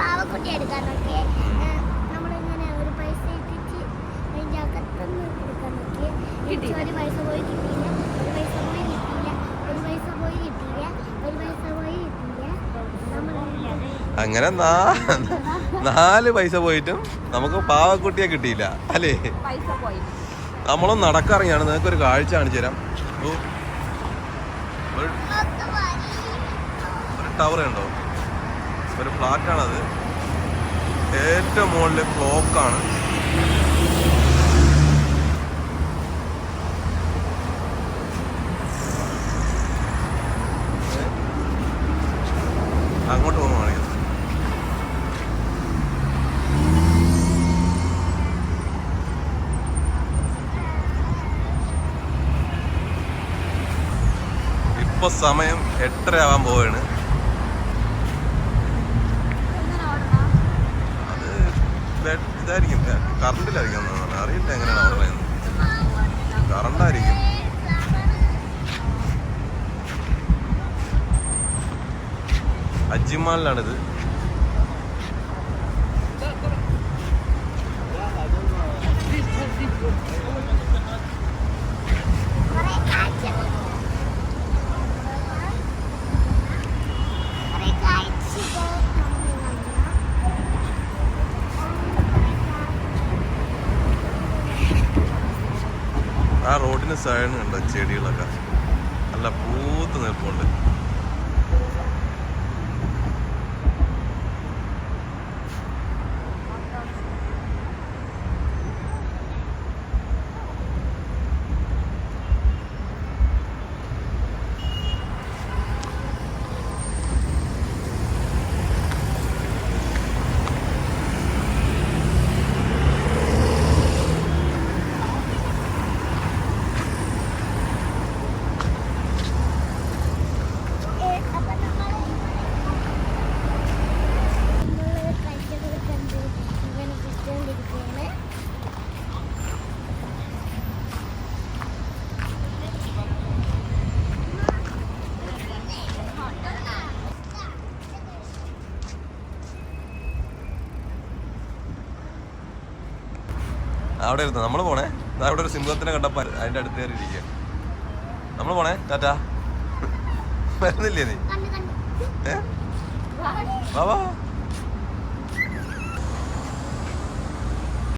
പാവക്കുട്ടി എടുക്കാൻ നോക്കിയേ. നമ്മളിങ്ങനെ ഒരു പൈസ ഇട്ടിട്ട് അതിന്റെ അകത്തുനിന്ന് എടുക്കാൻ നോക്കിയേ. ഒരു പൈസ പോയി കിട്ടിയില്ല. ഒരു പൈസ പോയി കിട്ടിയില്ല. ഒരു പൈസ പോയി കിട്ടിയില്ല. ഒരു പൈസ പോയി കിട്ടിയില്ല. അങ്ങനെ നാല് പൈസ പോയിട്ടും നമുക്ക് പാവക്കുട്ടിയെ കിട്ടിയില്ല. അല്ലേ? പൈസ പോയി. നമ്മളൊന്ന് നടക്കിറങ്ങിയാണ് നിങ്ങൾക്ക് ഒരു കാഴ്ച കാണിച്ചു തരാം. ഒരു ടവർ ഉണ്ടോ ഒരു ഫ്ലാറ്റാണത്. ഏറ്റവും മുകളിൽ ക്ലോക്കാണ്. അങ്ങോട്ട് പോകുന്നു കാണിക്കുന്നത് ഇപ്പൊ സമയം എട്ടര ആവാൻ പോവാണ്. ഇതായിരിക്കും. കറണ്ടിലായിരിക്കും എന്നാണ്. അറിയില്ല എങ്ങനെയാണ് അവിടെ കറണ്ടായിരിക്കും. അജിമാലിലാണിത് ആ റോഡിന് സൈഡ് കണ്ടോ ചെടികളൊക്കെ? നല്ല പൂത്ത് നിൽപ്പുണ്ട്. അവിടെ ഇരുന്നു? നമ്മൾ പോണേ. അവിടെ ഒരു സിംഹത്തിനെ കണ്ടപ്പോൾ അതിന്റെ അടുത്ത് കയറി ഇരിക്കുക നമ്മൾ പോണേ ടാറ്റാ. വരുന്നില്ലേ നീ? ഏ? വാ വാ.